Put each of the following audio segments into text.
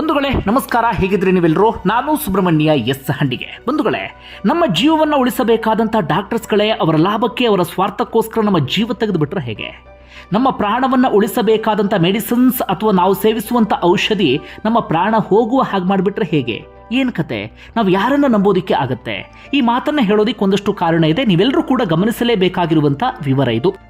ಬಂಧುಗಳೇ, ನಮಸ್ಕಾರ. ಹೇಗಿದ್ರಿ ನೀವೆಲ್ಲರೂ ನಾನು ಸುಬ್ರಹ್ಮಣ್ಯ ಎಸ್ ಹಂಡಿಗೆ. ಬಂಧುಗಳೇ, ನಮ್ಮ ಜೀವವನ್ನು ಉಳಿಸಬೇಕಾದಂಥ ಡಾಕ್ಟರ್ಸ್ಗಳೇ ಅವರ ಲಾಭಕ್ಕೆ, ಅವರ ಸ್ವಾರ್ಥಕ್ಕೋಸ್ಕರ ನಮ್ಮ ಜೀವ ತೆಗೆದುಬಿಟ್ರೆ ಹೇಗೆ? ನಮ್ಮ ಪ್ರಾಣವನ್ನು ಉಳಿಸಬೇಕಾದಂಥ ಮೆಡಿಸಿನ್ಸ್ ಅಥವಾ ನಾವು ಸೇವಿಸುವಂಥ ಔಷಧಿ ನಮ್ಮ ಪ್ರಾಣ ಹೋಗುವ ಹಾಗೆ ಮಾಡಿಬಿಟ್ರೆ ಹೇಗೆ? ಏನು ಕತೆ? ನಾವು ಯಾರನ್ನ ನಂಬೋದಿಕ್ಕೆ ಆಗತ್ತೆ? ಈ ಮಾತನ್ನ ಹೇಳೋದಿಕ್ಕೆ ಒಂದಷ್ಟು ಕಾರಣ ಇದೆ. ನೀವೆಲ್ಲರೂ ಕೂಡ ಗಮನಿಸಲೇಬೇಕಾಗಿರುವಂಥ ವಿವರ ಇದು.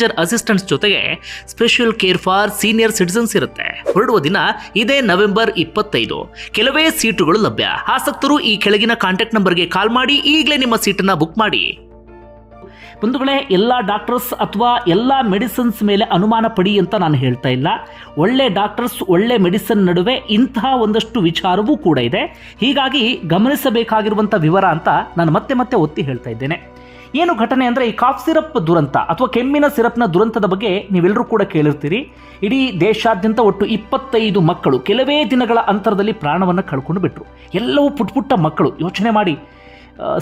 manager assistants ಜೊತೆಗೆ special care for senior citizens ಇರುತ್ತೆ. ಹೊರಡುವ ದಿನ ಇದೇ ನವೆಂಬರ್ ಇಪ್ಪತ್ತೈದು. ಕೆಲವೇ ಸೀಟುಗಳು ಲಭ್ಯ. ಆಸಕ್ತರು ಈ ಕೆಳಗಿನ ಕಾಂಟ್ಯಾಕ್ಟ್ ನಂಬರ್ಗೆ ಕಾಲ್ ಮಾಡಿ ಈಗಲೇ ನಿಮ್ಮ ಸೀಟನ್ನ ಬುಕ್ ಮಾಡಿ. ಬಂಧುಗಳೇ, ಎಲ್ಲ ಡಾಕ್ಟರ್ಸ್ ಅಥವಾ ಎಲ್ಲ ಮೆಡಿಸಿನ್ಸ್ ಮೇಲೆ ಅನುಮಾನ ಪಡಿ ಅಂತ ನಾನು ಹೇಳ್ತಾ ಇಲ್ಲ. ಒಳ್ಳೆ ಡಾಕ್ಟರ್ಸ್, ಒಳ್ಳೆ ಮೆಡಿಸಿನ್ ನಡುವೆ ಇಂತಹ ಒಂದಷ್ಟು ವಿಚಾರವೂ ಕೂಡ ಇದೆ. ಹೀಗಾಗಿ ಗಮನಿಸಬೇಕಾಗಿರುವಂಥ ವಿವರ ಅಂತ ನಾನು ಮತ್ತೆ ಮತ್ತೆ ಒತ್ತಿ ಹೇಳ್ತಾ ಇದ್ದೇನೆ. ಏನು ಘಟನೆ ಅಂದರೆ ಈ ಕಾಫ್ ಸಿರಪ್ ದುರಂತ ಅಥವಾ ಕೆಮ್ಮಿನ ಸಿರಪ್ನ ದುರಂತದ ಬಗ್ಗೆ ನೀವೆಲ್ಲರೂ ಕೂಡ ಕೇಳಿರ್ತೀರಿ. ಇಡೀ ದೇಶಾದ್ಯಂತ ಒಟ್ಟು ಇಪ್ಪತ್ತೈದು ಮಕ್ಕಳು ಕೆಲವೇ ದಿನಗಳ ಅಂತರದಲ್ಲಿ ಪ್ರಾಣವನ್ನು ಕಳ್ಕೊಂಡು ಬಿಟ್ಟರು ಎಲ್ಲವೂ ಪುಟ್ಟ ಪುಟ್ಟ ಮಕ್ಕಳು. ಯೋಚನೆ ಮಾಡಿ.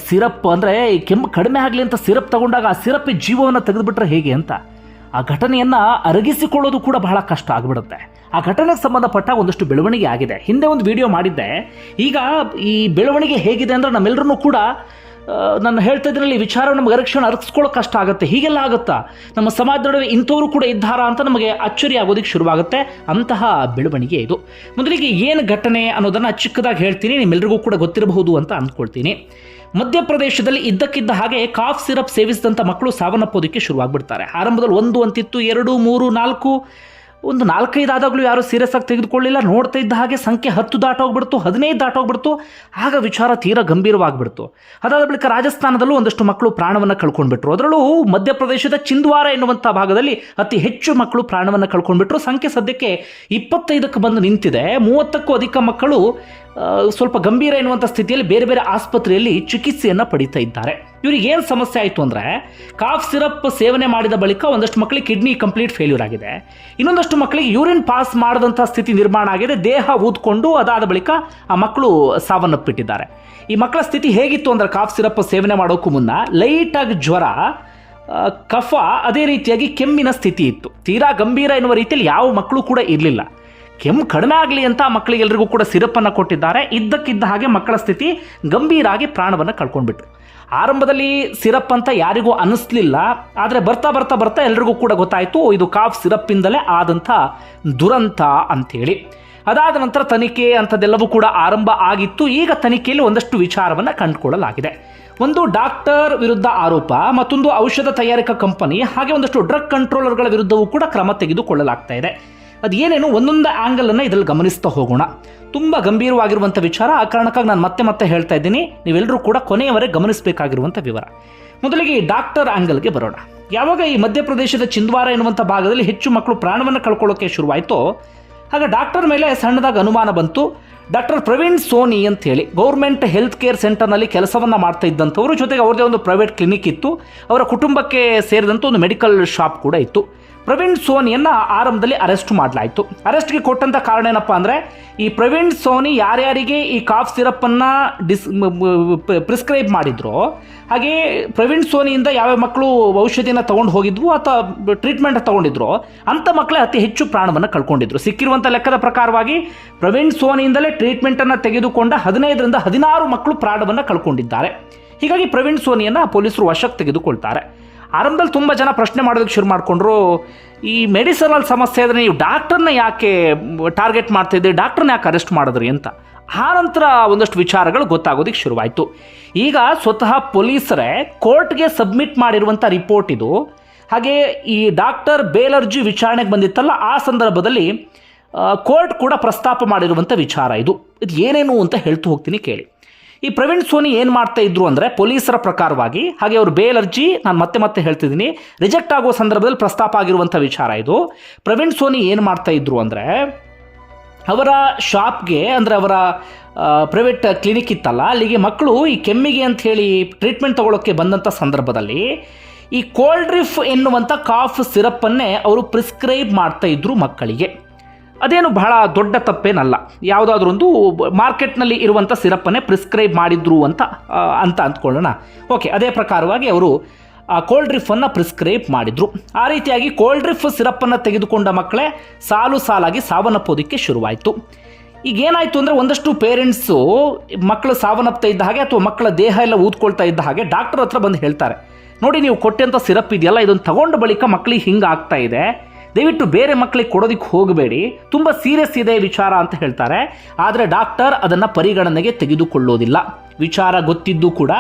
ಸಿರಪ್ ಅಂದರೆ ಕೆಮ್ಮು ಕಡಿಮೆ ಆಗಲಿ ಅಂತ ಸಿರಪ್ ತಗೊಂಡಾಗ ಆ ಸಿರಪ್ ಜೀವವನ್ನು ತೆಗೆದುಬಿಟ್ರೆ ಹೇಗೆ ಅಂತ. ಆ ಘಟನೆಯನ್ನು ಅರಗಿಸಿಕೊಳ್ಳೋದು ಕೂಡ ಬಹಳ ಕಷ್ಟ ಆಗಿಬಿಡುತ್ತೆ. ಆ ಘಟನೆಗೆ ಸಂಬಂಧಪಟ್ಟ ಒಂದಷ್ಟು ಬೆಳವಣಿಗೆ ಆಗಿದೆ. ಹಿಂದೆ ಒಂದು ವಿಡಿಯೋ ಮಾಡಿದ್ದೆ. ಈಗ ಈ ಬೆಳವಣಿಗೆ ಹೇಗಿದೆ ಅಂದರೆ ನಮ್ಮೆಲ್ಲರೂ ಕೂಡ ನಾನು ಹೇಳ್ತಾ ಇದ್ರಲ್ಲಿ ವಿಚಾರವನ್ನು ವಿಚಾರ ನಮಗೆ ಅರಕ್ಷಣೆ ಅರಗಿಸ್ಕೊಳ್ಳೋ ಕಷ್ಟ ಆಗುತ್ತೆ. ಹೀಗೆಲ್ಲ ಆಗುತ್ತಾ? ನಮ್ಮ ಸಮಾಜದ ನಡುವೆ ಇಂಥವರು ಕೂಡ ಇದ್ದಾರಾ ಅಂತ ನಮಗೆ ಅಚ್ಚರಿ ಆಗೋದಕ್ಕೆ ಶುರುವಾಗುತ್ತೆ. ಅಂತಹ ಬೆಳವಣಿಗೆ ಇದು. ಮೊದಲಿಗೆ ಏನು ಘಟನೆ ಅನ್ನೋದನ್ನು ಚಿಕ್ಕದಾಗಿ ಹೇಳ್ತೀನಿ. ನಿಮ್ಮೆಲ್ಲರಿಗೂ ಕೂಡ ಗೊತ್ತಿರಬಹುದು ಅಂತ ಅಂದ್ಕೊಳ್ತೀನಿ ಮಧ್ಯಪ್ರದೇಶದಲ್ಲಿ ಇದ್ದಕ್ಕಿದ್ದ ಹಾಗೆ ಕಾಫ್ ಸಿರಪ್ ಸೇವಿಸಿದಂಥ ಮಕ್ಕಳು ಸಾವನ್ನಪ್ಪೋದಕ್ಕೆ ಶುರುವಾಗ್ಬಿಡ್ತಾರೆ. ಆರಂಭದಲ್ಲಿ ಒಂದು ಅಂತಿತ್ತು, ಎರಡು, ಮೂರು, ನಾಲ್ಕು. ಒಂದು ನಾಲ್ಕೈದು ಆದಾಗಲೂ ಯಾರು ಸೀರಿಯಸ್ ಆಗಿ ತೆಗೆದುಕೊಳ್ಳಿಲ್ಲ. ನೋಡ್ತಾ ಇದ್ದ ಹಾಗೆ ಸಂಖ್ಯೆ ಹತ್ತು ದಾಟೋಗ್ಬಿಡ್ತು ಹದಿನೈದು ದಾಟೋಗ್ಬಿಡ್ತು ಆಗ ವಿಚಾರ ತೀರಾ ಗಂಭೀರವಾಗಿಬಿಡ್ತು. ಅದಾದ ಬಳಿಕ ರಾಜಸ್ಥಾನದಲ್ಲೂ ಒಂದಷ್ಟು ಮಕ್ಕಳು ಪ್ರಾಣವನ್ನು ಕಳ್ಕೊಂಡ್ಬಿಟ್ರು. ಅದರಲ್ಲೂ ಮಧ್ಯಪ್ರದೇಶದ ಚಿಂದ್ವಾರ ಎನ್ನುವಂಥ ಭಾಗದಲ್ಲಿ ಅತಿ ಹೆಚ್ಚು ಮಕ್ಕಳು ಪ್ರಾಣವನ್ನು ಕಳ್ಕೊಂಡ್ಬಿಟ್ರು. ಸಂಖ್ಯೆ ಸದ್ಯಕ್ಕೆ ಇಪ್ಪತ್ತೈದಕ್ಕೆ ಬಂದು ನಿಂತಿದೆ. ಮೂವತ್ತಕ್ಕೂ ಅಧಿಕ ಮಕ್ಕಳು ಸ್ವಲ್ಪ ಗಂಭೀರ ಎನ್ನುವಂಥ ಸ್ಥಿತಿಯಲ್ಲಿ ಬೇರೆ ಬೇರೆ ಆಸ್ಪತ್ರೆಯಲ್ಲಿ ಚಿಕಿತ್ಸೆಯನ್ನು ಪಡೀತಾ ಇದ್ದಾರೆ. ಇವ್ರಿಗೆ ಏನು ಸಮಸ್ಯೆ ಆಯಿತು ಅಂದರೆ, ಕಾಫ್ ಸಿರಪ್ ಸೇವನೆ ಮಾಡಿದ ಬಳಿಕ ಒಂದಷ್ಟು ಮಕ್ಕಳಿಗೆ ಕಿಡ್ನಿ ಕಂಪ್ಲೀಟ್ ಫೇಲ್ಯೂರ್ ಆಗಿದೆ. ಇನ್ನೊಂದಷ್ಟು ಮಕ್ಕಳಿಗೆ ಯೂರಿನ್ ಪಾಸ್ ಮಾಡಿದಂಥ ಸ್ಥಿತಿ ನಿರ್ಮಾಣ ಆಗಿದೆ. ದೇಹ ಊದ್ಕೊಂಡು ಅದಾದ ಬಳಿಕ ಆ ಮಕ್ಕಳು ಸಾವನ್ನಪ್ಪಿಟ್ಟಿದ್ದಾರೆ. ಈ ಮಕ್ಕಳ ಸ್ಥಿತಿ ಹೇಗಿತ್ತು ಅಂದರೆ, ಕಾಫ್ ಸಿರಪ್ ಸೇವನೆ ಮಾಡೋಕ್ಕೂ ಮುನ್ನ ಲೈಟಾಗಿ ಜ್ವರ ಕಫ, ಅದೇ ರೀತಿಯಾಗಿ ಕೆಮ್ಮಿನ ಸ್ಥಿತಿ ಇತ್ತು. ತೀರಾ ಗಂಭೀರ ಎನ್ನುವ ರೀತಿಯಲ್ಲಿ ಯಾವ ಮಕ್ಕಳು ಕೂಡ ಇರಲಿಲ್ಲ. ಕೆಮ್ಮು ಕಡಿಮೆ ಆಗಲಿ ಅಂತ ಮಕ್ಕಳಿಗೆಲ್ಲರಿಗೂ ಕೂಡ ಸಿರಪನ್ನು ಕೊಟ್ಟಿದ್ದಾರೆ. ಇದ್ದಕ್ಕಿದ್ದ ಹಾಗೆ ಮಕ್ಕಳ ಸ್ಥಿತಿ ಗಂಭೀರಾಗಿ ಪ್ರಾಣವನ್ನು ಕಳ್ಕೊಂಡ್ಬಿಟ್ಟು ಆರಂಭದಲ್ಲಿ ಸಿರಪ್ ಅಂತ ಯಾರಿಗೂ ಅನ್ನಿಸ್ಲಿಲ್ಲ ಆದರೆ ಬರ್ತಾ ಬರ್ತಾ ಬರ್ತಾ ಎಲ್ರಿಗೂ ಕೂಡ ಗೊತ್ತಾಯಿತು, ಇದು ಕಾಫ್ ಸಿರಪ್ಪಿಂದಲೇ ಆದಂಥ ದುರಂತ ಅಂಥೇಳಿ. ಅದಾದ ನಂತರ ತನಿಖೆ ಅಂಥದ್ದೆಲ್ಲವೂ ಕೂಡ ಆರಂಭ ಆಗಿತ್ತು. ಈಗ ತನಿಖೆಯಲ್ಲಿ ಒಂದಷ್ಟು ವಿಚಾರವನ್ನು ಕಂಡುಕೊಳ್ಳಲಾಗಿದೆ. ಒಂದು ಡಾಕ್ಟರ್ ವಿರುದ್ಧ ಆರೋಪ, ಮತ್ತೊಂದು ಔಷಧ ತಯಾರಿಕಾ ಕಂಪನಿ, ಹಾಗೆ ಒಂದಷ್ಟು ಡ್ರಗ್ ಕಂಟ್ರೋಲರ್ಗಳ ವಿರುದ್ಧವೂ ಕೂಡ ಕ್ರಮ ತೆಗೆದುಕೊಳ್ಳಲಾಗ್ತಾ ಇದೆ. ಅದೇನೇನು ಒಂದೊಂದು ಆ್ಯಂಗಲನ್ನು ಇದರಲ್ಲಿ ಗಮನಿಸ್ತಾ ಹೋಗೋಣ. ತುಂಬ ಗಂಭೀರವಾಗಿರುವಂಥ ವಿಚಾರ, ಆ ಕಾರಣಕ್ಕಾಗಿ ನಾನು ಮತ್ತೆ ಮತ್ತೆ ಹೇಳ್ತಾ ಇದ್ದೀನಿ. ನೀವೆಲ್ಲರೂ ಕೂಡ ಕೊನೆಯವರೆಗೆ ಗಮನಿಸಬೇಕಾಗಿರುವಂಥ ವಿವರ. ಮೊದಲಿಗೆ ಈ ಡಾಕ್ಟರ್ ಆ್ಯಂಗಲ್ಗೆ ಬರೋಣ. ಯಾವಾಗ ಈ ಮಧ್ಯಪ್ರದೇಶದ ಚಿಂದ್ವಾರ ಎನ್ನುವಂಥ ಭಾಗದಲ್ಲಿ ಹೆಚ್ಚು ಮಕ್ಕಳು ಪ್ರಾಣವನ್ನು ಕಳ್ಕೊಳ್ಳೋಕೆ ಶುರುವಾಯಿತೋ, ಆಗ ಡಾಕ್ಟರ್ ಮೇಲೆ ಸಣ್ಣದಾಗಿ ಅನುಮಾನ ಬಂತು. ಡಾಕ್ಟರ್ ಪ್ರವೀಣ್ ಸೋನಿ ಅಂತ ಹೇಳಿ ಗೌರ್ಮೆಂಟ್ ಹೆಲ್ತ್ ಕೇರ್ ಸೆಂಟರ್ನಲ್ಲಿ ಕೆಲಸವನ್ನು ಮಾಡ್ತಾ ಇದ್ದಂಥವರು, ಜೊತೆಗೆ ಅವ್ರದ್ದೇ ಒಂದು ಪ್ರೈವೇಟ್ ಕ್ಲಿನಿಕ್ ಇತ್ತು. ಅವರ ಕುಟುಂಬಕ್ಕೆ ಸೇರಿದಂಥ ಒಂದು ಮೆಡಿಕಲ್ ಶಾಪ್ ಕೂಡ ಇತ್ತು. ಪ್ರವೀಣ್ ಸೋನಿಯನ್ನ ಆರಂಭದಲ್ಲಿ ಅರೆಸ್ಟ್ ಮಾಡಲಾಯಿತು. ಅರೆಸ್ಟ್ಗೆ ಕೊಟ್ಟಂತ ಕಾರಣ ಏನಪ್ಪಾ ಅಂದ್ರೆ, ಈ ಪ್ರವೀಣ್ ಸೋನಿ ಯಾರ್ಯಾರಿಗೆ ಈ ಕಾಫ್ ಸಿರಪ್ ಅನ್ನ ಡಿಸ್ ಪ್ರಿಸ್ಕ್ರೈಬ್ ಮಾಡಿದ್ರು, ಹಾಗೆ ಪ್ರವೀಣ್ ಸೋನಿಯಿಂದ ಯಾವ್ಯಾವ ಮಕ್ಕಳು ಔಷಧಿನ ತಗೊಂಡು ಹೋಗಿದ್ವು ಅಥವಾ ಟ್ರೀಟ್ಮೆಂಟ್ ತಗೊಂಡಿದ್ರು, ಅಂತ ಮಕ್ಕಳೇ ಅತಿ ಹೆಚ್ಚು ಪ್ರಾಣವನ್ನು ಕಳ್ಕೊಂಡಿದ್ರು. ಸಿಕ್ಕಿರುವಂಥ ಲೆಕ್ಕದ ಪ್ರಕಾರವಾಗಿ ಪ್ರವೀಣ್ ಸೋನಿಯಿಂದಲೇ ಟ್ರೀಟ್ಮೆಂಟನ್ನು ತೆಗೆದುಕೊಂಡ ಹದಿನೈದರಿಂದ ಹದಿನಾರು ಮಕ್ಕಳು ಪ್ರಾಣವನ್ನು ಕಳ್ಕೊಂಡಿದ್ದಾರೆ. ಹೀಗಾಗಿ ಪ್ರವೀಣ್ ಸೋನಿಯನ್ನ ಪೊಲೀಸರು ವಶಕ್ಕೆ ತೆಗೆದುಕೊಳ್ತಾರೆ. ಆರಂಭದಲ್ಲಿ ತುಂಬ ಜನ ಪ್ರಶ್ನೆ ಮಾಡೋದಕ್ಕೆ ಶುರು ಮಾಡಿಕೊಂಡ್ರು, ಈ ಮೆಡಿಸನಲ್ ಸಮಸ್ಯೆ ಆದರೆ ನೀವು ಡಾಕ್ಟರ್ನ ಯಾಕೆ ಟಾರ್ಗೆಟ್ ಮಾಡ್ತಿದ್ರಿ ಡಾಕ್ಟರ್ನ ಯಾಕೆ ಅರೆಸ್ಟ್ ಮಾಡಿದ್ರಿ ಅಂತ. ಆ ನಂತರ ಒಂದಷ್ಟು ವಿಚಾರಗಳು ಗೊತ್ತಾಗೋದಕ್ಕೆ ಶುರುವಾಯಿತು. ಈಗ ಸ್ವತಃ ಪೊಲೀಸರೇ ಕೋರ್ಟ್ಗೆ ಸಬ್ಮಿಟ್ ಮಾಡಿರುವಂಥ ರಿಪೋರ್ಟ್ ಇದು. ಹಾಗೆ ಈ ಡಾಕ್ಟರ್ ಬೇಲರ್ಜಿ ವಿಚಾರಣೆಗೆ ಬಂದಿತ್ತಲ್ಲ, ಆ ಸಂದರ್ಭದಲ್ಲಿ ಕೋರ್ಟ್ ಕೂಡ ಪ್ರಸ್ತಾಪ ಮಾಡಿರುವಂಥ ವಿಚಾರ ಇದು. ಇದು ಏನೇನು ಅಂತ ಹೇಳ್ತು ಹೋಗ್ತೀನಿ ಕೇಳಿ. ಈ ಪ್ರವೀಣ್ ಸೋನಿ ಏನು ಮಾಡ್ತಾ ಇದ್ರು ಅಂದರೆ ಪೊಲೀಸರ ಪ್ರಕಾರವಾಗಿ, ಹಾಗೆ ಅವರು ಬೇಲ್ ಅರ್ಜಿ ನಾನು ಮತ್ತೆ ಮತ್ತೆ ಹೇಳ್ತಿದ್ದೀನಿ, ರಿಜೆಕ್ಟ್ ಆಗೋ ಸಂದರ್ಭದಲ್ಲಿ ಪ್ರಸ್ತಾಪ ಆಗಿರುವಂಥ ವಿಚಾರ ಇದು. ಪ್ರವೀಣ್ ಸೋನಿ ಏನು ಮಾಡ್ತಾ ಇದ್ರು ಅಂದರೆ, ಅವರ ಶಾಪ್ಗೆ ಅಂದರೆ ಅವರ ಪ್ರೈವೇಟ್ ಕ್ಲಿನಿಕ್ ಇತ್ತಲ್ಲ, ಅಲ್ಲಿಗೆ ಮಕ್ಕಳು ಈ ಕೆಮ್ಮಿಗೆ ಅಂತ ಹೇಳಿ ಟ್ರೀಟ್ಮೆಂಟ್ ತಗೊಳ್ಳೋಕ್ಕೆ ಬಂದಂಥ ಸಂದರ್ಭದಲ್ಲಿ, ಈ ಕೋಲ್ಡ್ರಿಫ್ ಎನ್ನುವಂಥ ಕಾಫ್ ಸಿರಪ್ಪನ್ನೇ ಅವರು ಪ್ರಿಸ್ಕ್ರೈಬ್ ಮಾಡ್ತಾ ಇದ್ರು ಮಕ್ಕಳಿಗೆ. ಅದೇನು ಬಹಳ ದೊಡ್ಡ ತಪ್ಪೇನಲ್ಲ. ಯಾವುದಾದ್ರೂ ಒಂದು ಮಾರ್ಕೆಟ್ನಲ್ಲಿ ಇರುವಂಥ ಸಿರಪ್ಪನ್ನೇ ಪ್ರಿಸ್ಕ್ರೈಬ್ ಮಾಡಿದ್ರು ಅಂತ ಅಂತ ಅಂದ್ಕೊಳ್ಳೋಣ. ಓಕೆ, ಅದೇ ಪ್ರಕಾರವಾಗಿ ಅವರು ಕೋಲ್ಡ್ ಡ್ರಿಫನ್ನು ಪ್ರಿಸ್ಕ್ರೈಬ್ ಮಾಡಿದರು. ಆ ರೀತಿಯಾಗಿ ಕೋಲ್ಡ್ ಡ್ರಿಫ್ ಸಿರಪ್ಪನ್ನು ತೆಗೆದುಕೊಂಡ ಮಕ್ಕಳೇ ಸಾಲು ಸಾಲಾಗಿ ಸಾವನ್ನಪ್ಪೋದಕ್ಕೆ ಶುರುವಾಯಿತು. ಈಗ ಏನಾಯಿತು ಅಂದರೆ ಒಂದಷ್ಟು ಪೇರೆಂಟ್ಸು ಮಕ್ಕಳು ಸಾವನ್ನಪ್ತಾ ಇದ್ದ ಹಾಗೆ ಅಥವಾ ಮಕ್ಕಳ ದೇಹ ಎಲ್ಲ ಊದ್ಕೊಳ್ತಾ ಇದ್ದ ಹಾಗೆ ಡಾಕ್ಟರ್ ಹತ್ರ ಬಂದು ಹೇಳ್ತಾರೆ, ನೋಡಿ ನೀವು ಕೊಟ್ಟಂಥ ಸಿರಪ್ ಇದೆಯಲ್ಲ, ಇದನ್ನು ತಗೊಂಡ ಬಳಿಕ ಮಕ್ಕಳಿಗೆ ಹಿಂಗೆ ಆಗ್ತಾ ಇದೆ ದಯವಿಟ್ಟು ಬೇರೆ ಮಕ್ಕಳಿಗೆ ಕೊಡೋದಕ್ಕೆ ಹೋಗಬೇಡಿ. ತುಂಬ ಸೀರಿಯಸ್ ಇದೆ ವಿಚಾರ ಅಂತ ಹೇಳ್ತಾರೆ. ಆದರೆ ಡಾಕ್ಟರ್ ಅದನ್ನು ಪರಿಗಣನೆಗೆ ತೆಗೆದುಕೊಳ್ಳೋದಿಲ್ಲ. ವಿಚಾರ ಗೊತ್ತಿದ್ದು ಕೂಡ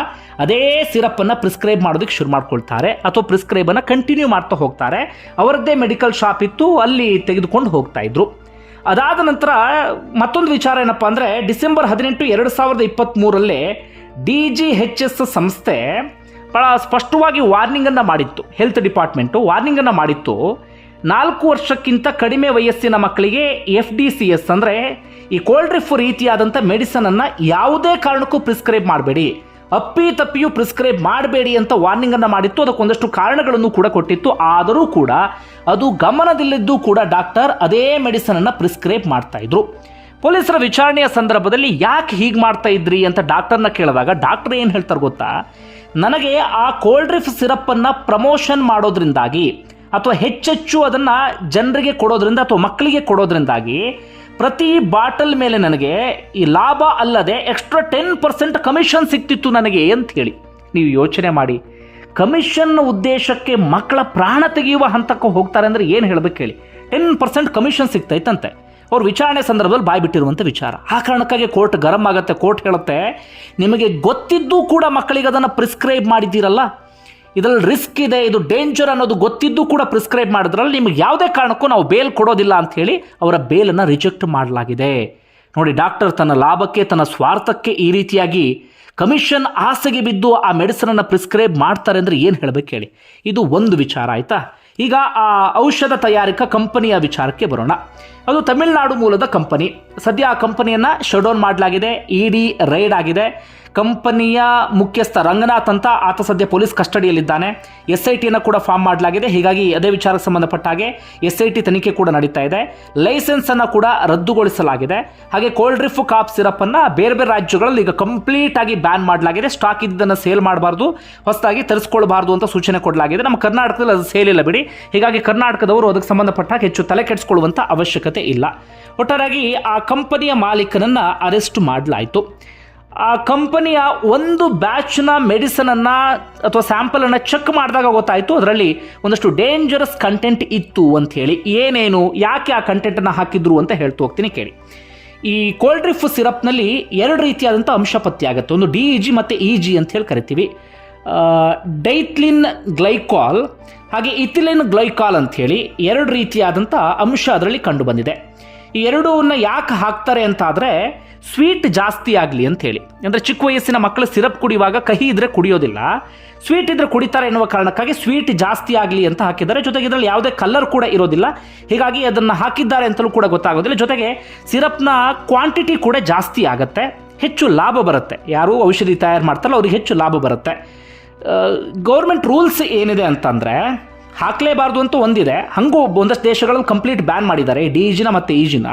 ಅದೇ ಸಿರಪ್ಪನ್ನು ಪ್ರಿಸ್ಕ್ರೈಬ್ ಮಾಡೋದಕ್ಕೆ ಶುರು ಮಾಡ್ಕೊಳ್ತಾರೆ. ಅಥವಾ ಪ್ರಿಸ್ಕ್ರೈಬನ್ನು ಕಂಟಿನ್ಯೂ ಮಾಡ್ತಾ ಹೋಗ್ತಾರೆ. ಅವರದ್ದೇ ಮೆಡಿಕಲ್ ಶಾಪ್ ಇತ್ತು, ಅಲ್ಲಿ ತೆಗೆದುಕೊಂಡು ಹೋಗ್ತಾ ಇದ್ರು. ಅದಾದ ನಂತರ ಮತ್ತೊಂದು ವಿಚಾರ ಏನಪ್ಪ ಅಂದರೆ, ಡಿಸೆಂಬರ್ ಹದಿನೆಂಟು ಎರಡು ಸಾವಿರದ ಇಪ್ಪತ್ತ್ಮೂರಲ್ಲೇ ಡಿ ಜಿ ಹೆಚ್ ಎಸ್ ಸಂಸ್ಥೆ ಭಾಳ ಸ್ಪಷ್ಟವಾಗಿ ವಾರ್ನಿಂಗನ್ನು ಮಾಡಿತ್ತು. ಹೆಲ್ತ್ ಡಿಪಾರ್ಟ್ಮೆಂಟು ವಾರ್ನಿಂಗನ್ನು ಮಾಡಿತ್ತು. ನಾಲ್ಕು ವರ್ಷಕ್ಕಿಂತ ಕಡಿಮೆ ವಯಸ್ಸಿನ ಮಕ್ಕಳಿಗೆ ಎಫ್ ಡಿ ಸಿ ಎಸ್ ಅಂದರೆ ಈ ಕೋಲ್ಡ್ ರಿಫ್ ರೀತಿಯಾದಂಥ ಮೆಡಿಸನನ್ನು ಯಾವುದೇ ಕಾರಣಕ್ಕೂ ಪ್ರಿಸ್ಕ್ರೈಬ್ ಮಾಡಬೇಡಿ. ಅಪ್ಪಿ ತಪ್ಪಿಯೂ ಪ್ರಿಸ್ಕ್ರೈಬ್ ಮಾಡಬೇಡಿ ಅಂತ ವಾರ್ನಿಂಗನ್ನು ಮಾಡಿತ್ತು. ಅದಕ್ಕೊಂದಷ್ಟು ಕಾರಣಗಳನ್ನು ಕೂಡ ಕೊಟ್ಟಿತ್ತು. ಆದರೂ ಕೂಡ ಅದು ಗಮನದಲ್ಲಿದ್ದು ಕೂಡ ಡಾಕ್ಟರ್ ಅದೇ ಮೆಡಿಸನನ್ನು ಪ್ರಿಸ್ಕ್ರೈಬ್ ಮಾಡ್ತಾ ಇದ್ರು. ಪೊಲೀಸರ ವಿಚಾರಣೆಯ ಸಂದರ್ಭದಲ್ಲಿ ಯಾಕೆ ಹೀಗೆ ಮಾಡ್ತಾ ಇದ್ರಿ ಅಂತ ಡಾಕ್ಟರ್ನ ಕೇಳಿದಾಗ ಡಾಕ್ಟರ್ ಏನು ಹೇಳ್ತಾರೆ ಗೊತ್ತಾ? ನನಗೆ ಆ ಕೋಲ್ಡ್ರಿಫ್ ಸಿರಪ್ಪನ್ನು ಪ್ರಮೋಷನ್ ಮಾಡೋದ್ರಿಂದಾಗಿ ಅಥವಾ ಹೆಚ್ಚೆಚ್ಚು ಅದನ್ನು ಜನರಿಗೆ ಕೊಡೋದ್ರಿಂದ ಅಥವಾ ಮಕ್ಕಳಿಗೆ ಕೊಡೋದ್ರಿಂದಾಗಿ ಪ್ರತಿ ಬಾಟಲ್ ಮೇಲೆ ನನಗೆ ಈ ಲಾಭ ಅಲ್ಲದೆ ಎಕ್ಸ್ಟ್ರಾ ಟೆನ್ ಪರ್ಸೆಂಟ್ ಕಮಿಷನ್ ಸಿಗ್ತಿತ್ತು ನನಗೆ ಅಂತ ಹೇಳಿ. ನೀವು ಯೋಚನೆ ಮಾಡಿ. ಕಮಿಷನ್ ಉದ್ದೇಶಕ್ಕೆ ಮಕ್ಕಳ ಪ್ರಾಣ ತೆಗೆಯುವ ಹಂತಕ್ಕೆ ಹೋಗ್ತಾರೆ ಅಂದರೆ ಏನು ಹೇಳಬೇಕು ಹೇಳಿ ಟೆನ್ ಪರ್ಸೆಂಟ್ ಕಮಿಷನ್ ಸಿಗ್ತೈತಂತೆ. ಅವ್ರು ವಿಚಾರಣೆ ಸಂದರ್ಭದಲ್ಲಿ ಬಾಯ್ಬಿಟ್ಟಿರುವಂಥ ವಿಚಾರ. ಆ ಕಾರಣಕ್ಕಾಗಿ ಕೋರ್ಟ್ ಗರಂ ಆಗುತ್ತೆ, ಕೋರ್ಟ್ ಹೇಳುತ್ತೆ, ನಿಮಗೆ ಗೊತ್ತಿದ್ದು ಕೂಡ ಮಕ್ಕಳಿಗೆ ಅದನ್ನು ಪ್ರಿಸ್ಕ್ರೈಬ್ ಮಾಡಿದ್ದೀರಲ್ಲ? ಇದರಲ್ಲಿ ರಿಸ್ಕ್ ಇದೆ, ಇದು ಡೇಂಜರ್ ಅನ್ನೋದು ಗೊತ್ತಿದ್ದು ಕೂಡ ಪ್ರಿಸ್ಕ್ರೈಬ್ ಮಾಡಿದ್ರಲ್ಲಿ ನಿಮ್ಗೆ ಯಾವುದೇ ಕಾರಣಕ್ಕೂ ನಾವು ಬೇಲ್ ಕೊಡೋದಿಲ್ಲ ಅಂತ ಹೇಳಿ ಅವರ ಬೇಲನ್ನು ರಿಜೆಕ್ಟ್ ಮಾಡಲಾಗಿದೆ. ನೋಡಿ ಡಾಕ್ಟರ್ ತನ್ನ ಲಾಭಕ್ಕೆ, ತನ್ನ ಸ್ವಾರ್ಥಕ್ಕೆ ಈ ರೀತಿಯಾಗಿ ಕಮಿಷನ್ ಆಸೆಗೆ ಬಿದ್ದು ಆ ಮೆಡಿಸನನ್ನು ಪ್ರಿಸ್ಕ್ರೈಬ್ ಮಾಡ್ತಾರೆ ಅಂದರೆ ಏನು ಹೇಳಬೇಕು ಹೇಳಿ? ಇದು ಒಂದು ವಿಚಾರ ಆಯಿತಾ? ಈಗ ಆ ಔಷಧ ತಯಾರಿಕಾ ಕಂಪನಿಯ ವಿಚಾರಕ್ಕೆ ಬರೋಣ. ಅದು ತಮಿಳುನಾಡು ಮೂಲದ ಕಂಪನಿ. ಸದ್ಯ ಆ ಕಂಪನಿಯನ್ನು ಶಡೌನ್ ಡೌನ್ ಮಾಡಲಾಗಿದೆ. ಇ ಡಿ ರೈಡ್ ಆಗಿದೆ. ಕಂಪನಿಯ ಮುಖ್ಯಸ್ಥ ರಂಗನಾಥ್ ಅಂತ ಆತ ಸದ್ಯ ಪೊಲೀಸ್ ಕಸ್ಟಡಿಯಲ್ಲಿದ್ದಾನೆ. ಎಸ್ ಐ ಟಿಯನ್ನು ಕೂಡ ಫಾರ್ಮ್ ಮಾಡಲಾಗಿದೆ. ಹೀಗಾಗಿ ಅದೇ ವಿಚಾರಕ್ಕೆ ಸಂಬಂಧಪಟ್ಟ ಹಾಗೆ ಎಸ್ ಐ ಟಿ ತನಿಖೆ ಕೂಡ ನಡೀತಾ ಇದೆ. ಲೈಸೆನ್ಸ್ ಅನ್ನು ಕೂಡ ರದ್ದುಗೊಳಿಸಲಾಗಿದೆ. ಹಾಗೆ ಕೋಲ್ಡ್ ಡ್ರಿಫ್ ಕಾಪ್ ಸಿರಪ್ ಅನ್ನ ಬೇರೆ ಬೇರೆ ರಾಜ್ಯಗಳಲ್ಲಿ ಈಗ ಕಂಪ್ಲೀಟ್ ಆಗಿ ಬ್ಯಾನ್ ಮಾಡಲಾಗಿದೆ. ಸ್ಟಾಕ್ ಇದ್ದನ್ನು ಸೇಲ್ ಮಾಡಬಾರ್ದು, ಹೊಸದಾಗಿ ತರಿಸ್ಕೊಳ್ಬಾರ್ದು ಅಂತ ಸೂಚನೆ ಕೊಡಲಾಗಿದೆ. ನಮ್ಮ ಕರ್ನಾಟಕದಲ್ಲಿ ಅದು ಸೇಲ್ ಇಲ್ಲ ಬಿಡಿ. ಹೀಗಾಗಿ ಕರ್ನಾಟಕದವರು ಅದಕ್ಕೆ ಸಂಬಂಧಪಟ್ಟ ಹೆಚ್ಚು ತಲೆ ಕೆಡಿಸ್ಕೊಳ್ಳುವಂಥ ಅವಶ್ಯಕತೆ ಇಲ್ಲ. ಒಟ್ಟಾರಾಗಿ ಆ ಕಂಪನಿಯ ಮಾಲೀಕನನ್ನ ಅರೆಸ್ಟ್ ಮಾಡಲಾಯಿತು. ಆ ಕಂಪನಿಯ ಒಂದು ಬ್ಯಾಚ್ನ ಮೆಡಿಸನನ್ನು ಅಥವಾ ಸ್ಯಾಂಪಲನ್ನು ಚೆಕ್ ಮಾಡಿದಾಗ ಗೊತ್ತಾಯಿತು. ಅದರಲ್ಲಿ ಒಂದಷ್ಟು ಡೇಂಜರಸ್ ಕಂಟೆಂಟ್ ಇತ್ತು ಅಂತ ಹೇಳಿ. ಏನೇನು, ಯಾಕೆ ಆ ಕಂಟೆಂಟನ್ನು ಹಾಕಿದ್ರು ಅಂತ ಹೇಳ್ತು ಹೋಗ್ತೀನಿ ಕೇಳಿ. ಈ ಕೋಲ್ಡ್ ಡ್ರಿಫ್ ಸಿರಪ್ನಲ್ಲಿ ಎರಡು ರೀತಿಯಾದಂಥ ಅಂಶ ಪತ್ತೆಯಾಗುತ್ತೆ ಒಂದು ಡಿ ಇ ಜಿ ಮತ್ತು ಇ ಜಿ ಅಂತ ಹೇಳಿ ಕರಿತೀವಿ. ಡೈಟ್ಲಿನ್ ಗ್ಲೈಕಾಲ್ ಹಾಗೆ ಇಥಿಲಿನ್ ಗ್ಲೈಕಾಲ್ ಅಂತ ಹೇಳಿ ಎರಡು ರೀತಿಯಾದಂಥ ಅಂಶ ಅದರಲ್ಲಿ ಕಂಡು ಬಂದಿದೆ. ಈ ಎರಡೂನ್ನ ಯಾಕೆ ಹಾಕ್ತಾರೆ ಅಂತ ಆದರೆ ಸ್ವೀಟ್ ಜಾಸ್ತಿ ಆಗಲಿ ಅಂತ ಹೇಳಿ. ಅಂದರೆ ಚಿಕ್ಕ ವಯಸ್ಸಿನ ಮಕ್ಕಳು ಸಿರಪ್ ಕುಡಿಯುವಾಗ ಕಹಿ ಇದ್ರೆ ಕುಡಿಯೋದಿಲ್ಲ. ಸ್ವೀಟ್ ಇದ್ರೆ ಕುಡಿತಾರೆ ಎನ್ನುವ ಕಾರಣಕ್ಕಾಗಿ ಸ್ವೀಟ್ ಜಾಸ್ತಿ ಆಗಲಿ ಅಂತ ಹಾಕಿದ್ದಾರೆ. ಜೊತೆಗೆ ಇದರಲ್ಲಿ ಯಾವುದೇ ಕಲರ್ ಕೂಡ ಇರೋದಿಲ್ಲ. ಹೀಗಾಗಿ ಅದನ್ನು ಹಾಕಿದ್ದಾರೆ ಅಂತಲೂ ಕೂಡ ಗೊತ್ತಾಗೋದಿಲ್ಲ. ಜೊತೆಗೆ ಸಿರಪ್ನ ಕ್ವಾಂಟಿಟಿ ಕೂಡ ಜಾಸ್ತಿ ಆಗುತ್ತೆ. ಹೆಚ್ಚು ಲಾಭ ಬರುತ್ತೆ. ಯಾರು ಔಷಧಿ ತಯಾರು ಮಾಡ್ತಾರಲ್ಲ, ಅವ್ರಿಗೆ ಹೆಚ್ಚು ಲಾಭ ಬರುತ್ತೆ. ಗೌರ್ಮೆಂಟ್ ರೂಲ್ಸ್ ಏನಿದೆ ಅಂತಂದರೆ ಹಾಕಲೇಬಾರ್ದು ಅಂತ ಒಂದಿದೆ. ಹಾಗೂ ಒಂದಷ್ಟು ದೇಶಗಳಲ್ಲಿ ಕಂಪ್ಲೀಟ್ ಬ್ಯಾನ್ ಮಾಡಿದ್ದಾರೆ ಡಿಜಿನ ಮತ್ತು ಈಜಿನ ಜಿನ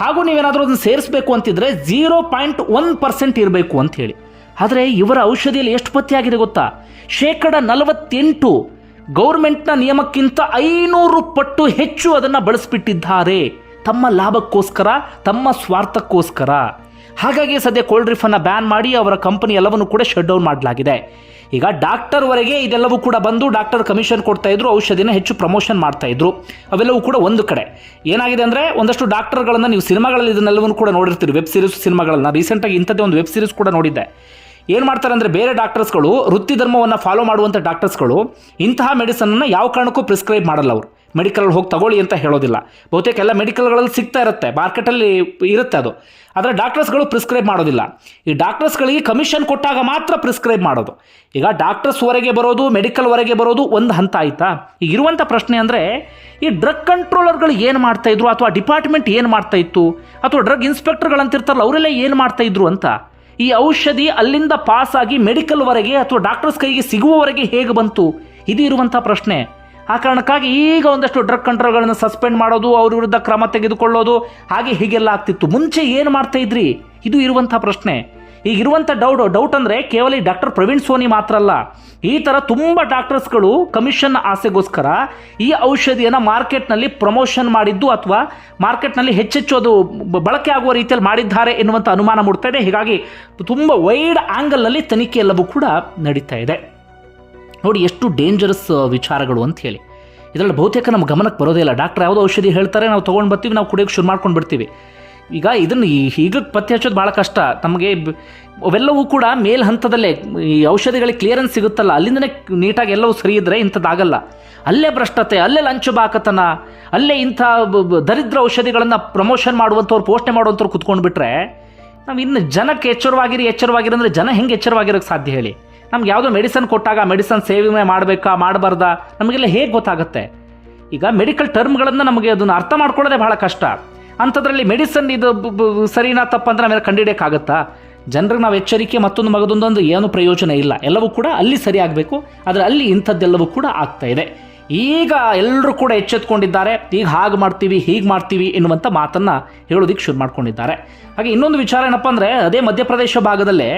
ಹಾಗೂ ನೀವೇನಾದರೂ ಅದನ್ನು ಸೇರಿಸಬೇಕು ಅಂತಿದ್ರೆ ಝೀರೋ ಪಾಯಿಂಟ್ ಒನ್ ಪರ್ಸೆಂಟ್ ಇರಬೇಕು ಅಂತ ಹೇಳಿ. ಆದರೆ ಇವರ ಔಷಧಿಯಲ್ಲಿ ಎಷ್ಟು ಪತ್ತೆಯಾಗಿದೆ ಗೊತ್ತಾ? ಶೇಕಡ ನಲವತ್ತೆಂಟು ಗೌರ್ಮೆಂಟ್ನ ನಿಯಮಕ್ಕಿಂತ ಐನೂರು ಪಟ್ಟು ಹೆಚ್ಚು ಅದನ್ನು ಬಳಸಿಬಿಟ್ಟಿದ್ದಾರೆ. ತಮ್ಮ ಲಾಭಕ್ಕೋಸ್ಕರ, ತಮ್ಮ ಸ್ವಾರ್ಥಕ್ಕೋಸ್ಕರ. ಹಾಗಾಗಿ ಸದ್ಯ ಕೋಲ್ಡ್ ಡ್ರಿಫನ್ನು ಬ್ಯಾನ್ ಮಾಡಿ ಅವರ ಕಂಪನಿ ಎಲ್ಲವನ್ನು ಕೂಡ ಶಟ್ ಡೌನ್ ಮಾಡಲಾಗಿದೆ. ಈಗ ಡಾಕ್ಟರ್ವರೆಗೆ ಇದೆಲ್ಲವೂ ಕೂಡ ಬಂದು ಡಾಕ್ಟರ್ ಕಮಿಷನ್ ಕೊಡ್ತಾ ಇದ್ರು, ಔಷಧಿನ ಹೆಚ್ಚು ಪ್ರಮೋಷನ್ ಮಾಡ್ತಾ ಇದ್ರು. ಅವೆಲ್ಲವೂ ಕೂಡ ಒಂದು ಕಡೆ. ಏನಾಗಿದೆ ಅಂದರೆ ಒಂದಷ್ಟು ಡಾಕ್ಟರ್ಗಳನ್ನು ನೀವು ಸಿನಿಮಾಗಳಲ್ಲಿ ಇದನ್ನೆಲ್ಲವನ್ನು ಕೂಡ ನೋಡಿರ್ತೀರಿ. ವೆಬ್ ಸೀರೀಸ್ ಸಿನಿಮಾಗಳನ್ನ. ರೀಸೆಂಟಾಗಿ ಇಂಥದ್ದೇ ಒಂದು ವೆಬ್ ಸೀರೀಸ್ ಕೂಡ ನೋಡಿದ್ದೆ. ಏನು ಮಾಡ್ತಾರೆ ಅಂದರೆ ಬೇರೆ ಡಾಕ್ಟರ್ಸ್ಗಳು ವೃತ್ತಿ ಧರ್ಮವನ್ನು ಫಾಲೋ ಮಾಡುವಂಥ ಡಾಕ್ಟರ್ಸ್ಗಳು ಇಂತಹ ಮೆಡಿಸನನ್ನು ಯಾವ ಕಾರಣಕ್ಕೂ ಪ್ರಿಸ್ಕ್ರೈಬ್ ಮಾಡಲ್ಲ ಅವರು. ಮೆಡಿಕಲ್ ಹೋಗಿ ತಗೊಳ್ಳಿ ಅಂತ ಹೇಳೋದಿಲ್ಲ. ಬಹುತೇಕ ಎಲ್ಲ ಮೆಡಿಕಲ್ಗಳಲ್ಲಿ ಸಿಗ್ತಾ ಇರುತ್ತೆ, ಮಾರ್ಕೆಟಲ್ಲಿ ಇರುತ್ತೆ ಅದು. ಆದರೆ ಡಾಕ್ಟರ್ಸ್ಗಳು ಪ್ರಿಸ್ಕ್ರೈಬ್ ಮಾಡೋದಿಲ್ಲ. ಈ ಡಾಕ್ಟರ್ಸ್ಗಳಿಗೆ ಕಮಿಷನ್ ಕೊಟ್ಟಾಗ ಮಾತ್ರ ಪ್ರಿಸ್ಕ್ರೈಬ್ ಮಾಡೋದು. ಈಗ ಡಾಕ್ಟರ್ಸ್ ಹೊರಗೆ ಬರೋದು, ಮೆಡಿಕಲ್ ಹೊರಗೆ ಬರೋದು ಒಂದು ಹಂತ ಆಯಿತಾ? ಈಗ ಇರುವಂಥ ಪ್ರಶ್ನೆ ಅಂದರೆ, ಈ ಡ್ರಗ್ ಕಂಟ್ರೋಲರ್ಗಳು ಏನು ಮಾಡ್ತಾ ಇದ್ರು ಅಥವಾ ಡಿಪಾರ್ಟ್ಮೆಂಟ್ ಏನು ಮಾಡ್ತಾ ಇತ್ತು? ಅಥವಾ ಡ್ರಗ್ ಇನ್ಸ್ಪೆಕ್ಟರ್ಗಳು ಅಂತಿರ್ತಾರಲ್ಲ ಅವರೆಲ್ಲ ಏನು ಮಾಡ್ತಾ ಇದ್ರು ಅಂತ? ಈ ಔಷಧಿ ಅಲ್ಲಿಂದ ಪಾಸ್ ಆಗಿ ಮೆಡಿಕಲ್ವರೆಗೆ ಅಥವಾ ಡಾಕ್ಟರ್ಸ್ ಕೈಗೆ ಸಿಗುವವರೆಗೆ ಹೇಗೆ ಬಂತು? ಇದು ಇರುವಂಥ ಪ್ರಶ್ನೆ. ಆ ಕಾರಣಕ್ಕಾಗಿ ಈಗ ಒಂದಷ್ಟು ಡ್ರಗ್ ಕಂಟ್ರೋಲ್ಗಳನ್ನು ಸಸ್ಪೆಂಡ್ ಮಾಡೋದು, ಅವ್ರ ವಿರುದ್ಧ ಕ್ರಮ ತೆಗೆದುಕೊಳ್ಳೋದು, ಹಾಗೆ ಹೀಗೆಲ್ಲ ಆಗ್ತಿತ್ತು. ಮುಂಚೆ ಏನು ಮಾಡ್ತಾ ಇದ್ರಿ? ಇದು ಇರುವಂಥ ಪ್ರಶ್ನೆ. ಈಗ ಇರುವಂಥ ಡೌಟ್ ಡೌಟ್ ಅಂದರೆ ಕೇವಲ ಈ ಡಾಕ್ಟರ್ ಪ್ರವೀಣ್ ಸೋನಿ ಮಾತ್ರ ಅಲ್ಲ. ಈ ಥರ ತುಂಬ ಡಾಕ್ಟರ್ಸ್ಗಳು ಕಮಿಷನ್ ಆಸೆಗೋಸ್ಕರ ಈ ಔಷಧಿಯನ್ನು ಮಾರ್ಕೆಟ್ನಲ್ಲಿ ಪ್ರಮೋಷನ್ ಮಾಡಿದ್ದು ಅಥವಾ ಮಾರ್ಕೆಟ್ನಲ್ಲಿ ಹೆಚ್ಚೆಚ್ಚು ಅದು ಬಳಕೆ ಆಗುವ ರೀತಿಯಲ್ಲಿ ಮಾಡಿದ್ದಾರೆ ಎನ್ನುವಂಥ ಅನುಮಾನ ಮೂಡ್ತಾ ಇದೆ. ಹೀಗಾಗಿ ತುಂಬ ವೈಡ್ ಆ್ಯಂಗಲ್ನಲ್ಲಿ ತನಿಖೆ ಎಲ್ಲವೂ ಕೂಡ ನಡೀತಾ ಇದೆ. ನೋಡಿ ಎಷ್ಟು ಡೇಂಜರಸ್ ವಿಚಾರಗಳು ಅಂತ ಹೇಳಿ. ಇದರಲ್ಲಿ ಬಹುತೇಕ ನಮ್ಮ ಗಮನಕ್ಕೆ ಬರೋದೇ ಇಲ್ಲ. ಡಾಕ್ಟರ್ ಯಾವುದೋ ಔಷಧಿ ಹೇಳ್ತಾರೆ, ನಾವು ತೊಗೊಂಡು ಬರ್ತೀವಿ, ನಾವು ಕುಡಿಯೋಕೆ ಶುರು ಮಾಡ್ಕೊಂಡು ಬಿಡ್ತೀವಿ. ಈಗ ಇದನ್ನು ಈಗ ಪತ್ತೆ ಹಚ್ಚೋದು ಭಾಳ ಕಷ್ಟ. ನಮಗೆ ಅವೆಲ್ಲವೂ ಕೂಡ ಮೇಲ್ ಹಂತದಲ್ಲೇ, ಈ ಔಷಧಿಗಳಿಗೆ ಕ್ಲಿಯರೆನ್ಸ್ ಸಿಗುತ್ತಲ್ಲ, ಅಲ್ಲಿಂದನೇ ನೀಟಾಗಿ ಎಲ್ಲವೂ ಸರಿ ಇದ್ದರೆ ಇಂಥದ್ದಾಗಲ್ಲ. ಅಲ್ಲೇ ಭ್ರಷ್ಟತೆ, ಅಲ್ಲೇ ಲಂಚ ಬಾಕತನ ಅಲ್ಲೇ ಇಂಥ ದರಿದ್ರ ಔಷಧಿಗಳನ್ನು ಪ್ರಮೋಷನ್ ಮಾಡುವಂಥವ್ರು, ಪೋಷಣೆ ಮಾಡುವಂಥವ್ರು ಕುತ್ಕೊಂಡು ಬಿಟ್ಟರೆ ನಾವು ಇನ್ನು ಜನಕ್ಕೆ ಎಚ್ಚರವಾಗಿರಿ ಎಚ್ಚರವಾಗಿರಿ ಅಂದರೆ ಜನ ಹೆಂಗೆ ಎಚ್ಚರವಾಗಿರೋಕ್ಕೆ ಸಾಧ್ಯ ಹೇಳಿ? ನಮ್ಗೆ ಯಾವುದೋ ಮೆಡಿಸನ್ ಕೊಟ್ಟಾಗ ಮೆಡಿಸನ್ ಸೇವನೆ ಮಾಡಬೇಕಾ, ಮಾಡಬಾರ್ದಾ? ನಮಗೆಲ್ಲ ಹೇಗೆ ಗೊತ್ತಾಗುತ್ತೆ? ಈಗ ಮೆಡಿಕಲ್ ಟರ್ಮ್ಗಳನ್ನು ನಮಗೆ ಅದನ್ನು ಅರ್ಥ ಮಾಡ್ಕೊಳ್ಳೋದೇ ಬಹಳ ಕಷ್ಟ. ಅಂಥದ್ರಲ್ಲಿ ಮೆಡಿಸನ್ ಇದು ಸರಿನಾ ತಪ್ಪಂದ್ರೆ ಆಮೇಲೆ ಕಂಡುಹಿಡಿಯೋಕ್ಕಾಗತ್ತಾ? ಜನರಿಗೆ ನಾವು ಎಚ್ಚರಿಕೆ ಮತ್ತೊಂದು ಮಗದೊಂದೊಂದು ಏನು ಪ್ರಯೋಜನ ಇಲ್ಲ. ಎಲ್ಲವೂ ಕೂಡ ಅಲ್ಲಿ ಸರಿಯಾಗಬೇಕು ಆದರೆ ಅಲ್ಲಿ ಇಂಥದ್ದೆಲ್ಲವೂ ಕೂಡ ಆಗ್ತಾ ಇದೆ. ಈಗ ಎಲ್ಲರೂ ಕೂಡ ಎಚ್ಚೆತ್ಕೊಂಡಿದ್ದಾರೆ. ಈಗ ಹಾಗೆ ಮಾಡ್ತೀವಿ, ಹೀಗೆ ಮಾಡ್ತೀವಿ ಎನ್ನುವಂಥ ಮಾತನ್ನು ಹೇಳೋದಕ್ಕೆ ಶುರು ಮಾಡ್ಕೊಂಡಿದ್ದಾರೆ. ಹಾಗೆ ಇನ್ನೊಂದು ವಿಚಾರ ಏನಪ್ಪ ಅಂದರೆ, ಅದೇ ಮಧ್ಯಪ್ರದೇಶ ಭಾಗದಲ್ಲೇ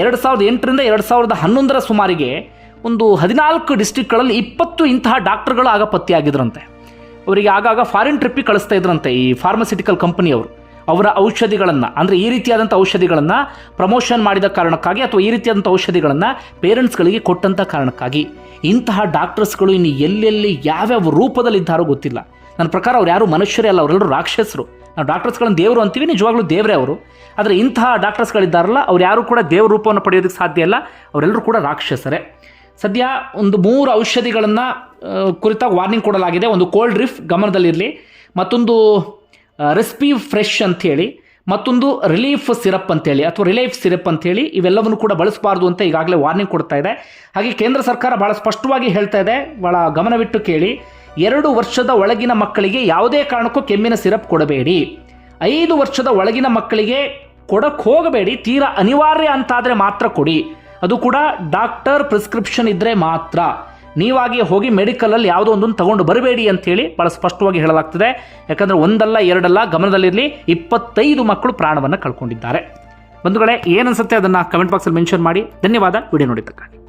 ಎರಡು ಸಾವಿರದ ಎಂಟರಿಂದ ಎರಡು ಸಾವಿರದ ಹನ್ನೊಂದರ ಸುಮಾರಿಗೆ ಒಂದು ಹದಿನಾಲ್ಕು ಡಿಸ್ಟಿಕ್ಗಳಲ್ಲಿ ಇಪ್ಪತ್ತು ಇಂತಹ ಡಾಕ್ಟರ್ಗಳು ಆಗ ಪತ್ತೆಯಾಗಿದ್ರಂತೆ. ಅವರಿಗೆ ಆಗಾಗ ಫಾರಿನ್ ಟ್ರಿಪ್ಪಿಗೆ ಕಳಿಸ್ತಾ ಇದ್ರಂತೆ ಈ ಫಾರ್ಮಸ್ಯೂಟಿಕಲ್ ಕಂಪನಿಯವರು ಅವರ. ಔಷಧಿಗಳನ್ನು, ಅಂದರೆ ಈ ರೀತಿಯಾದಂಥ ಔಷಧಿಗಳನ್ನು ಪ್ರಮೋಷನ್ ಮಾಡಿದ ಕಾರಣಕ್ಕಾಗಿ ಅಥವಾ ಈ ರೀತಿಯಾದಂಥ ಔಷಧಿಗಳನ್ನು ಪೇರೆಂಟ್ಸ್ಗಳಿಗೆ ಕೊಟ್ಟಂಥ ಕಾರಣಕ್ಕಾಗಿ ಇಂತಹ ಡಾಕ್ಟರ್ಸ್ಗಳು ಇನ್ನು ಎಲ್ಲೆಲ್ಲಿ ಯಾವ್ಯಾವ ರೂಪದಲ್ಲಿದ್ದಾರೋ ಗೊತ್ತಿಲ್ಲ. ನನ್ನ ಪ್ರಕಾರ ಅವ್ರು ಯಾರು ಮನುಷ್ಯರೇ ಅಲ್ಲ, ಅವರೆಲ್ಲರೂ ರಾಕ್ಷಸರು. ನಾವು ಡಾಕ್ಟರ್ಸ್ಗಳನ್ನು ದೇವರು ಅಂತೀವಿ, ನಿಜವಾಗ್ಲೂ ದೇವರೇ ಅವರು. ಆದರೆ ಇಂತಹ ಡಾಕ್ಟರ್ಸ್ಗಳಿದ್ದಾರಲ್ಲ, ಅವ್ರು ಯಾರು ಕೂಡ ದೇವ್ರ ರೂಪವನ್ನು ಪಡೆಯೋದಕ್ಕೆ ಸಾಧ್ಯ ಇಲ್ಲ, ಅವರೆಲ್ಲರೂ ಕೂಡ ರಾಕ್ಷಸರೇ. ಸದ್ಯ ಒಂದು ಮೂರು ಔಷಧಿಗಳನ್ನು ಕುರಿತಾಗಿ ವಾರ್ನಿಂಗ್ ಕೊಡಲಾಗಿದೆ. ಒಂದು ಕೋಲ್ಡ್ ರಿಫ್ ಗಮನದಲ್ಲಿರಲಿ, ಮತ್ತೊಂದು ರೆಸ್ಪಿ ಫ್ರೆಶ್ ಅಂಥೇಳಿ ಮತ್ತೊಂದು ರಿಲೀಫ್ ಸಿರಪ್ ಅಂತೇಳಿ ಅಥವಾ ರಿಲೀಫ್ ಸಿರಪ್ ಅಂತೇಳಿ ಇವೆಲ್ಲವನ್ನು ಕೂಡ ಬಳಸಬಾರ್ದು ಅಂತ ಈಗಾಗಲೇ ವಾರ್ನಿಂಗ್ ಕೊಡ್ತಾ ಇದೆ. ಹಾಗೆ ಕೇಂದ್ರ ಸರ್ಕಾರ ಭಾಳ ಸ್ಪಷ್ಟವಾಗಿ ಹೇಳ್ತಾ ಇದೆ ಭಾಳ ಗಮನವಿಟ್ಟು ಕೇಳಿ. ಎರಡು ವರ್ಷದ ಒಳಗಿನ ಮಕ್ಕಳಿಗೆ ಯಾವುದೇ ಕಾರಣಕ್ಕೂ ಕೆಮ್ಮಿನ ಸಿರಪ್ ಕೊಡಬೇಡಿ. ಐದು ವರ್ಷದ ಒಳಗಿನ ಮಕ್ಕಳಿಗೆ ಕೊಡಕ್ಕೆ ಹೋಗಬೇಡಿ, ತೀರಾ ಅನಿವಾರ್ಯ ಅಂತಾದರೆ ಮಾತ್ರ ಕೊಡಿ. ಅದು ಕೂಡ ಡಾಕ್ಟರ್ ಪ್ರಿಸ್ಕ್ರಿಪ್ಷನ್ ಇದ್ದರೆ ಮಾತ್ರ. ನೀವಾಗಿ ಹೋಗಿ ಮೆಡಿಕಲಲ್ಲಿ ಯಾವುದೋ ಒಂದನ್ನು ತಗೊಂಡು ಬರಬೇಡಿ ಅಂತೇಳಿ ಭಾಳ ಸ್ಪಷ್ಟವಾಗಿ ಹೇಳಲಾಗ್ತದೆ. ಯಾಕಂದರೆ ಒಂದಲ್ಲ, ಎರಡಲ್ಲ, ಗಮನದಲ್ಲಿರಲಿ ಇಪ್ಪತ್ತೈದು ಮಕ್ಕಳು ಪ್ರಾಣವನ್ನು ಕಳ್ಕೊಂಡಿದ್ದಾರೆ. ಬಂಧುಗಳೇ ಏನನ್ಸುತ್ತೆ ಅದನ್ನು ಕಮೆಂಟ್ ಬಾಕ್ಸಲ್ಲಿ ಮೆನ್ಷನ್ ಮಾಡಿ. ಧನ್ಯವಾದ, ವಿಡಿಯೋ ನೋಡಿದ್ದಕ್ಕಾಗಿ.